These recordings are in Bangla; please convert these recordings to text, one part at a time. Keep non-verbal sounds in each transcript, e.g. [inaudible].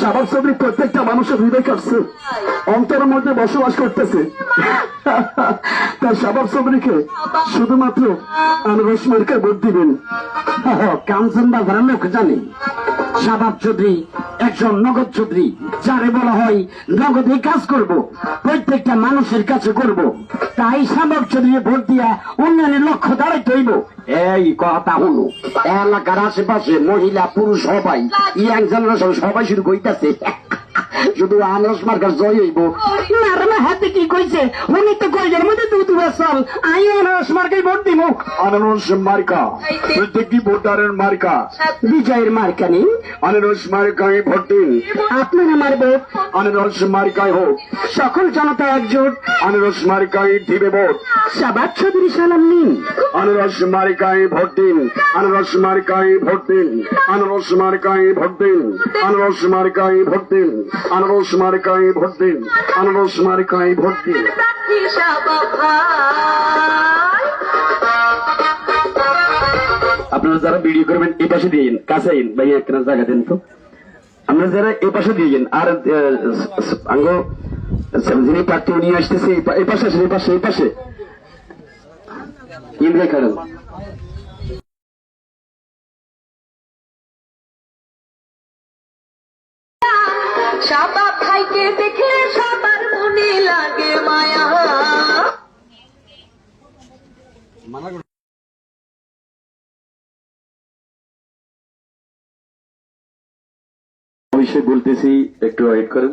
শাবাব চৌধুরী প্রত্যেকটা মানুষের হৃদয় কাটছে অন্তরের মধ্যে বসবাস করতেছে। তার শুধুমাত্র ভোট দিবেন। কাঞ্চন চৌধুরী একজন নগদ চৌধুরী, যারে বলা হয় নগদে কাজ করব, প্রত্যেকটা মানুষের কাছে করব। তাই শাবাব চৌধুরী ভোট দিয়া উন্নয়নের লক্ষ্য দাঁড়াইতে এই কথা হলো এলাকার আশেপাশে মহিলা পুরুষ সবাই ইয়াং জেনারেশন সবাই শুরু কইতাছে শুধু আনারস মার্কার জয় হইব। না হাতে কি কইছে? উনি তো কইজের মধ্যে দুধ বেসল আই আনারস মার্কাই ভোট দিব আনারস মার্কা? প্রত্যেকটি ভোটারের মার্কা। বিজয়ের মার্কানি আনারস মার্কায় ভোট দিন। আপনারা আমার ভোট আনারস মার্কায় হোক। সকল জনতা একজোট। আনারস মার্কায় দিবে ভোট। সাবাদ চৌধুরী সালাম নিন। আনারস মার্কায় ভোট দিন। আনারস মার্কায় ভোট দিন। আনারস মার্কায় ভোট দিন। আনারস মার্কায় ভোট দিন। আনারস মার্কায় ভোট দিন আনারস মার্কায় ভোট দিন আপনারা যারা ভিডিও করবেন এই পাশে দিয়ে কাছে আইন ভাই একটা জায়গা দেন তো। আপনারা যারা এই পাশে দিয়ে আর আঙ্গ যিনি প্রার্থী নিয়ে আসতেছে এই পাশে আসেন এই পাশে এই পাশে। খাড়ান শাবাব ভাইকে দেখলে সবার মনে লাগে মায়া। অবশ্যই বলতেছি একটু ওয়েট করেন।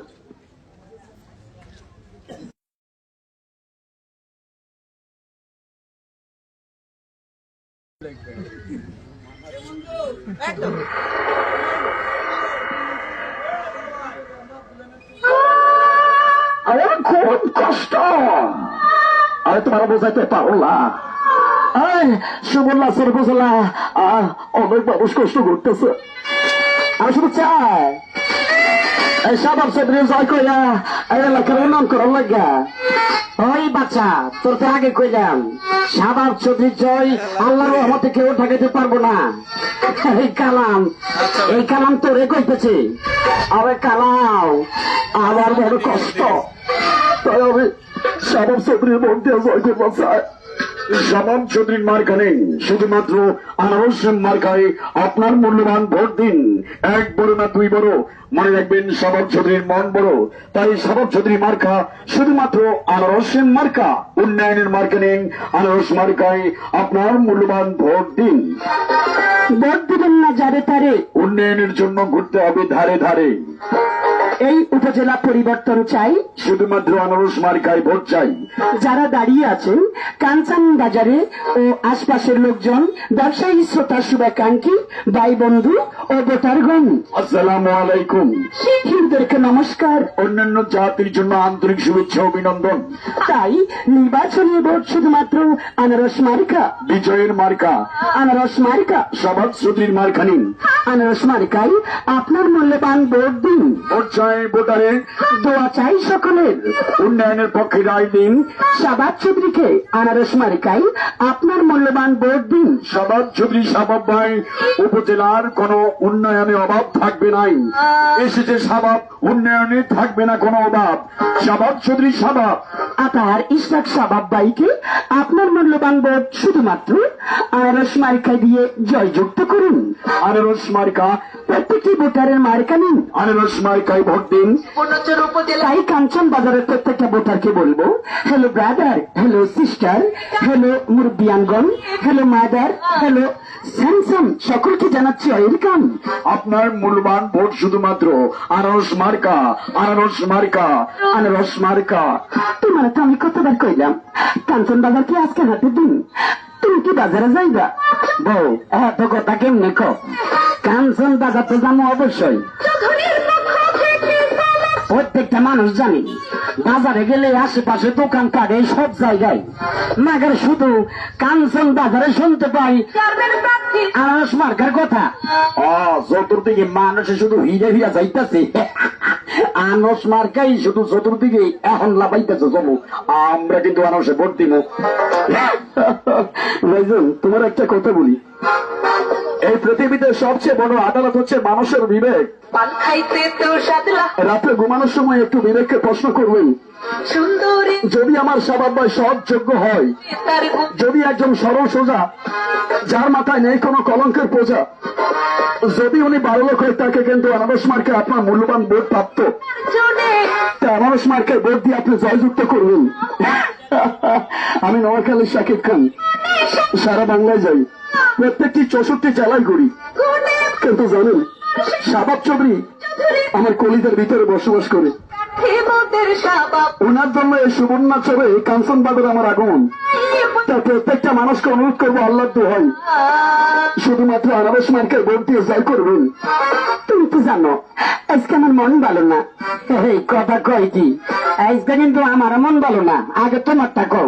আমার তোমার বোঝাইতে পারো না। আহ, অনেক মানুষ কষ্ট করতেছে। আমি শুধু চাই। তোর তো আগে কইলাম কেউ পারব না। এই কালাম এই কালাম তোরে কইতেছে। আরে কালাও আমার বড় কষ্ট। শাবাব চৌধুরীর দিয়ে জয় শাবাব চৌধুরীর শুধুমাত্র আনারস মার্কায় আপনার মূল্যবান ভোট দিন। এক বড় না দুই বড়? মনে রাখবেন শাবাব চৌধুরীর মন বড়। তাই শাবাব চৌধুরী মার্কা শুধুমাত্র আনারসের মার্কা। উন্নয়নের মার্কা নেই আনারস মার্কায় আপনার মূল্যবান ভোট দিন। ভোট দিবেন না যারে তারে। উন্নয়নের জন্য ঘুরতে হবে ধারে ধারে। এই উপজেলা পরিবর্তন চাই। শুধুমাত্র আনারস মার্কায় ভোট চাই। যারা দাঁড়িয়ে আছেন কাঞ্চান বাজারে ও আশপাশের লোকজন ব্যবসায়ী শ্রোতা শুভাকাঙ্ক্ষী ভাই বন্ধু ও ভোটারগণ। আসসালামু আলাইকুম। হিন্দুদেরকে নমস্কার। অন্যান্য জাতির জন্য আন্তরিক শুভেচ্ছা অভিনন্দন। তাই নির্বাচনী ভোট শুধুমাত্র আনারস মার্কা? বিজয়ের মার্কা। আনারস মার্কা? সবাদ শ্রুতির মার্কা নিন। আনারস মার্কাই আপনার মূল্যবান ভোট দিন। ভোট চাই ভোটারে। দোয়া চাই সকলের। উন্নয়নের পক্ষে রায় দিন। সাবাদ চৌধুরীকে আনারস মার্কাই আপনার মূল্যবান ভোট দিন। সবাদ চৌধুরী সাবাব ভাই উপজেলার কোন উন্নয়নে অভাব থাকবে নাই। এসেছে সাবাব উন্নয়নে থাকবে না কোনো অভাব। সাবাব চৌধুরী স্বভাব। আপনার ইসরাক সাবাব বাইকে আপনার মূল্যবান ভোট শুধুমাত্র আনারস মার্কা দিয়ে জয়যুক্ত করুন। আনারস মার্কা প্রত্যেকটি ভোটারের মার্কা নিন। আনারস মার্কায় ভোট দিন। তাই কাঞ্চন বাজারের প্রত্যেকটা ভোটারকে বলব hello brother hello sister hello মুরব্বিয়ানগণ hello mother hello স্যামসাম সকলকে জানাচ্ছি ওয়েলকাম আপনার মূল্যবান ভোট শুধুমাত্র আনারস মার্কা আনারস মার্কা আনারস মার্কা তোমার তো আমি কতবার কইলাম কাঞ্চন বাজারকে আজকে হাতে দিন। তুমি কি বাজারে যাইবা? বউ এত কথা কেমনে কো কাঞ্চন বাজার তো জানো অবশ্যই। প্রত্যেকটা মানুষ জানি বাজারে গেলে আশেপাশে দোকান কাটে সব জায়গায়। মাগার শুধু কাঞ্চন বাজারে শুনতে পাই। আনারস মার্কার কথা। আ চতুর্দিকে মানুষে শুধু হিরে হিরা যাইতেছে। [laughs] আনারস মার্কাই শুধু চতুর্দিকে এখন লাভাইতেছে চলো আমরা কিন্তু আনারসে ভোট দিব [laughs] তোমার একটা কথা বলি। এই পৃথিবীতে সবচেয়ে বড় আদালত হচ্ছে মানুষের বিবেক। পান খাইতে তো সাদলা রাত্রে ঘুমানোর সময় একটু বিবেককে প্রশ্ন করবেন সুন্দরী। যদি আমার স্বভাব বা সৎ যোগ্য হয় যদি একজন সরল সোজা যার মাথায় নেই কোনো কলঙ্কের পোজা যদি উনি বারো লোক হয়ে তাকে কিন্তু আনারস মার্কে আপনার মূল্যবান ভোট প্রাপ্ত আনারস মার্কে ভোট দিয়ে আপনি জয়যুক্ত করবেন। আমি নোয়াখালী শাকিব খান। সারা বাংলায় যাই। প্রত্যেকটি চৌষট্টি জেলায় ঘুরি। কিন্তু জানেন, শাবাব চৌধুরী আমার কলিদের ভিতরে বসবাস করে। ওনার জন্য এই সুবর্ণাচরে কাঞ্চন বাবের আমার আগমন। তা প্রত্যেকটা মানুষকে অনুরোধ করব আল্লাহ দোহাই। শুধুমাত্র আনারস মার্কের ভোট দিয়ে জয় করবেন। তুমি তো জানো, আজকে আমার মন ভালো না। এই কথা কয় কি? আজকে কিন্তু আমার মন ভালো না। আগে তোমারটা কও।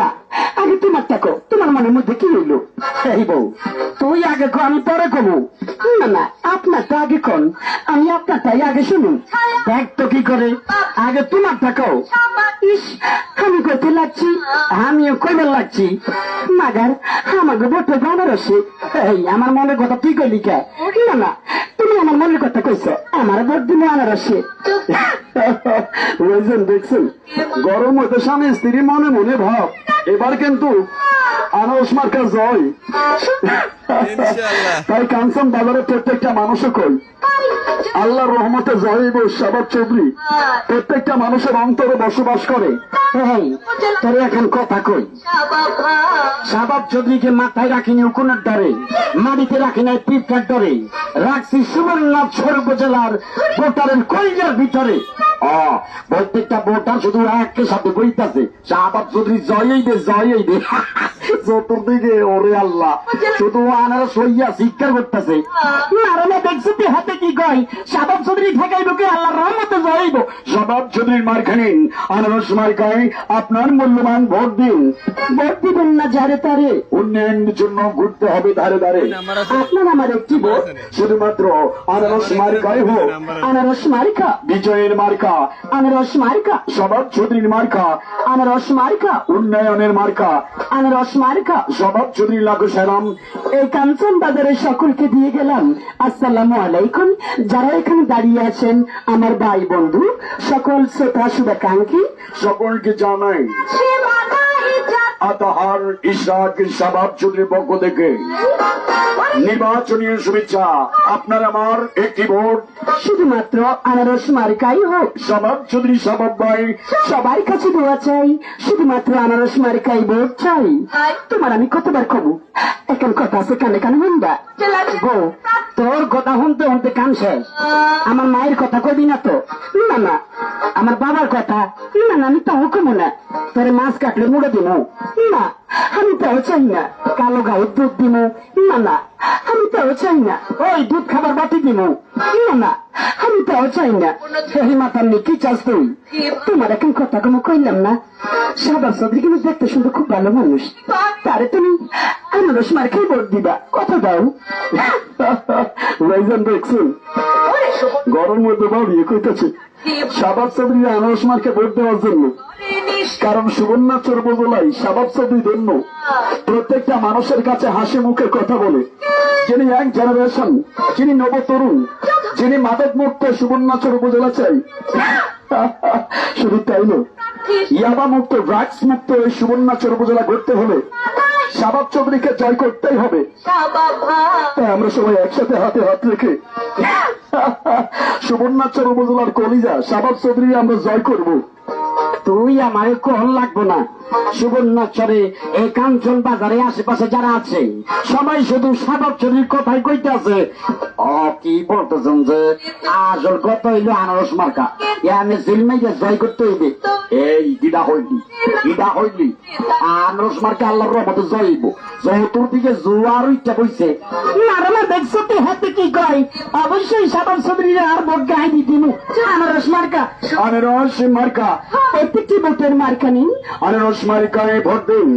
না আগে তোমারটা কও। তোমার মনের মধ্যে কি হইল? এই বউ তুই আগে কো আমি পরে কমু। না না আপনারটা আগে কন। আমি আপনারটাই আগে শুনুন দেখ তো কি করে। আগে তোমারটা কও। ইস আমি কইতে লাগছি। আমিও কইবার লাগছি। মাগার আমাকে বটে বানারসে এই আমার মনের কথা তুই কইলি কে? না না তুমি আমার মনের কথা কইছো। আমার ভোট দিলে আনারসে বুঝলেন দেখছেন? গরম হতে স্বামী স্ত্রী মনে মনে ভাব। এবার কিন্তু আনারস মার্কা জয়। তাই কাঞ্চন বাজারের প্রত্যেকটা মানুষও কই আল্লাহর রহমতে জয়ীব শাবাব চৌধুরী। প্রত্যেকটা মানুষের অন্তরে বসবাস করে। তোর এখন কথা কই। শাবাব চৌধুরীকে মাথায় রাখিনি উকুনের ডরে মাটিতে রাখি নাই পিপটার ডরে। রাখছি সুবর্ণনাথ স্বরূপ জেলার ভোটারের ভিতরে। প্রত্যেকটা ভোটার শুধু এককে সাথে বইতাছে। শাহবাব চৌধুরী জয়ই দে জয়ই দে। চতুর্দিকে ওরে আল্লাহ। শুধু আনারা সইয়া শিক্ষা করতেছে। নারায়ণা দেখছি তুই হাতে কি কয়? চৌধুরী ঠেকাইব কি? আল্লাহর রহমতে জয়ইব। চৌধুরীর মার খানিন। আনারস মার্কায় আপনার মূল্যবান ভোট দিন। ভোট দিবেন না যারে তারে। উন্নয়নের জন্য ঘুরতে হবে ধারে ধারে। আপনার আমার একটি ভোট। শুধুমাত্র আনারস মার্কায় হোক। আনারস মার্কা বিজয়ের মার্কা আনারস মার্কা স্বভাব চৌধুরীর মার্কা আনারস মার্কা উন্নয়নের মার্কা আনারস মার্কা স্বভাব চৌধুরী লাগু সালাম। এই কাঞ্চন বাজারের সকলকে দিয়ে গেলাম। আসসালামু আলাইকুম। যারা এখানে দাঁড়িয়ে আছেন আমার ভাই বন্ধু সকল শ্রোতা শুভাকাঙ্ক্ষী সকলকে জানাই আতাহার ইশরাক স্বভাব চৌধুরীর পক্ষ থেকে। নির্বাচনী শুভেচ্ছা। আপনার আমার একটি ভোট। শুধুমাত্র আনারস মার্কাই হোক। স্বভাব চৌধুরী স্বভাব ভাই। সবার কাছে দোয়া চাই। শুধুমাত্র আনারস মার্কাই ভোট চাই। তোমার আমি কতবার কব এখন কথা আছে কানে কানে চলাচি বউ তোর কথা শুনতে শুনতে কান শেষ। আমার মায়ের কথা কবি না তো। না না আমার বাবার কথা। না না আমি তাও কমো না। তোর মাছ কাটলে মুড়ে দিমু। না আমি তাও চাই না কালো গায়ে দুধ দিমু। না না, আমি তাও চাই না ওই দুধ খাবার বাটি দিমু। না না, আমি তাও চাই না। সেই মাতার নিয়ে কি চাস তুই? তোমার এখন কথা কোনো কইলাম না। সাদা সবরি কিন্তু দেখতে শুনতে খুব ভালো মানুষ। তারে তুমি আনারস মার খেয়ে ভোট দিবা। কথা দাও। ভাইজান দেখছেন গরম মধ্যে বাড়িয়ে কইতেছে শাবাব চৌধুরী আনারস মার্কে ভোট দেওয়ার জন্য। কারণ সুবর্ণাচর উপজেলায় শাবাব চৌধুরী ধন্য প্রত্যেকটা মানুষের কাছে হাসি মুখে কথা বলে। যিনি ইয়াং জেনারেশন যিনি নবতরুণ, যিনি মাদক মুক্ত সুবর্ণাচর উপজেলা চাই। [laughs] শুধু তাই নয়, ইয়াবা মুক্ত ড্রাগস মুক্ত এই সুবর্ণাচর উপজেলা করতে হলে শাবাব চৌধুরীকে জয় করতেই হবে। তাই আমরা সবাই একসাথে হাতে হাত রেখে [laughs] সুবর্ণাচর উপজেলার কলিজা শাবাব চৌধুরী আমরা জয় করব। তুই আমার কল লাগবো না। সুবর্ণাচরে এই কাঞ্চন বাজারে আশেপাশে যারা আছে, সবাই শুধু সাদর চুরির কথাই কইতে আছে ও কি বলতেছেন যে, আসল কথা হইল আনারস মার্কা। এ আমি জিলমাইকে জয় করতে হইবে। এই দিদা হইলি দিদা হইলি। আনারস মার্কা আল্লাহর রহমতে জয়ইব চতুর দিকে জোয়ার ইচ্ছা বইছে। নারামা দেখছ তুই হাতে কি কয় অবশ্যই সাদর চৌধুরীর আর ভোট গায়ে দিতিনু আনারস মার্কা। আনারস মার্কা। প্রত্যেকটি ভোটের মার্কা নিন। আনারস মার্কায় ভোট দিন।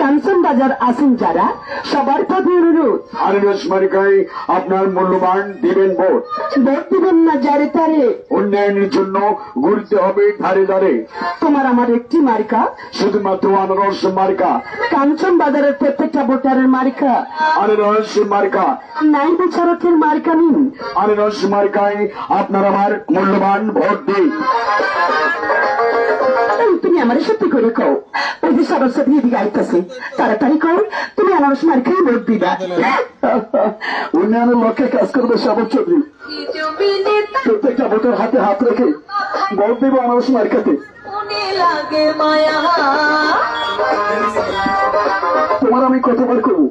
কাঞ্চন বাজার আসেন যারা সবার প্রতি অনুরোধ। আনারস মার্কায় আপনার মূল্যবান দিবেন ভোট। ভোট দিবেন না যারে তারে। উন্নয়নের জন্য ঘুরতে হবে ধারে ধারে। তোমার আমার একটি মার্কা। শুধুমাত্র আনারস মার্কা। কাঞ্চন বাজারের প্রত্যেকটা ভোটারের মার্কা। আনারস মার্কা। নাই বিচারকের মার্কা নিন আনারস মার্কায় আপনার আমার মূল্যবান ভোট দিন। তুমি আমার সত্যি করে কও ওই যে সবার সাথে এদিকে আইতেছে তাড়াতাড়ি কও তুমি আনারস মার্কাই ভোট দিবা। উন্নয়নের লক্ষ্যে কাজ করবে সাবর চৌধুরী। প্রত্যেকটা ভোটের হাতে হাত রেখে ভোট দেব আনারস মার্কাতে। তোমার আমি কতবার করব?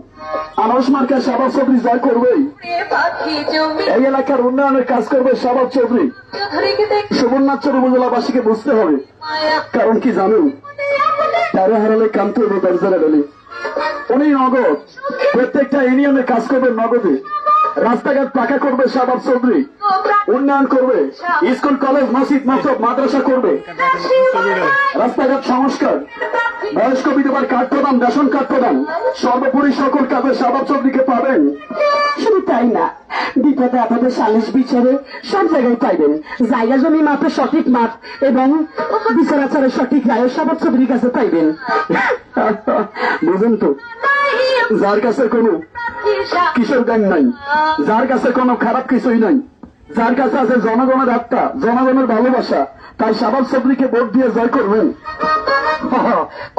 আনারস মার্কা শাবাব চৌধুরী যা করবেই এই এলাকার উন্নয়নের কাজ করবে শাবাব চৌধুরী। সুবর্ণাচর উপজেলাবাসীকে বুঝতে হবে। কারণ কি জানো? তারা হারালে কান্ত দরজারা গেলে উনি নগদ। প্রত্যেকটা ইউনিয়নে কাজ করবে নগদে। রাস্তাঘাট পাকা করবে শাহবাব চৌধুরী। উন্নয়ন করবে। স্কুল কলেজ মসজিদ মসজিদ মাদ্রাসা করবে। রাস্তাঘাট সংস্কার। বয়স্ক বিধবার কার্ড প্রদান রেশন কার্ড প্রদান। সর্বোপরি সকল কাজে শাহবাব চৌধুরীকে পাবেন। শুধু তাই না বিপদে আপদে সালিশ বিচারে সব জায়গায় পাইবেন। জায়গা জমি মাপে সঠিক মাপ এবং বিচারাচারের সঠিক রায় সবার ছবির কাছে পাইবেন। বুঝেন তো? যার কাছে কোনো কিশোর জ্ঞান নাই? যার কাছে কোনো খারাপ কিছুই নাই, যার কাছে আছে জনগণের আত্মা, জনগণের ভালোবাসা তাই শাহবাব চৌধুরীকে ভোট দিয়ে জয় করবেন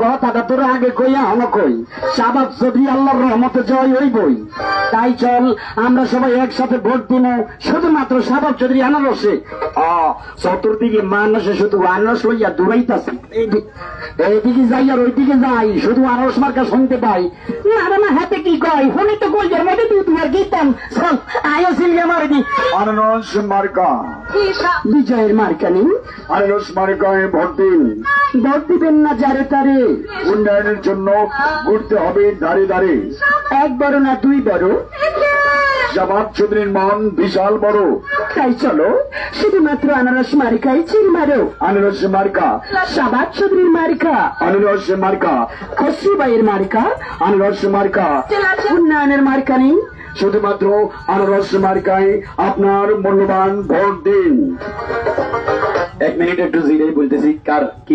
কথাটা তোর আগে কইয়া হন কই? সাবাব যদি আল্লাহর রহমতে জয় ওই বই তাই চল আমরা সবাই একসাথে ভোট দিব শুধুমাত্র সাবাব চৌধুরী আনারসে। চতুর্দিকে মানুষে শুধু আনারস লইয়া দূরাইতাছে এইদিকে যাই আর ওইদিকে যাই শুধু আনারস মার্কা শুনতে পাই। না না হাতে কি কয়? শুনি তো কইজার মধ্যে দুধ মার গীতাম। চল আয়ো সিলগে মারে আনারস মার্কা। বিজয়ের মার্কা নিন আনারস মার্কায় ভোট দিন। ভোট দিবেন না যারে তারে। উন্নয়নের জন্য ঘুরতে হবে দাঁড়ে দাঁড়ে। এক বড় না দুই বড়? শাহবাব চৌধুরীর মন বিশাল বড়। তাই চলো শুধুমাত্র আনারস মার্কাই চিল মারো। আনারস মার্কা। সাবাদ চৌধুরীর মার্কা। আনারস মার্কা। খসরু ভাইয়ের মার্কা। আনারস মার্কা। উন্নয়নের মার্কা নেই। শুধুমাত্র আনারস মার্কায় আপনার মূল্যবান ভোট দিন। এক মিনিট একটু জিরেই বলতেছি কার কি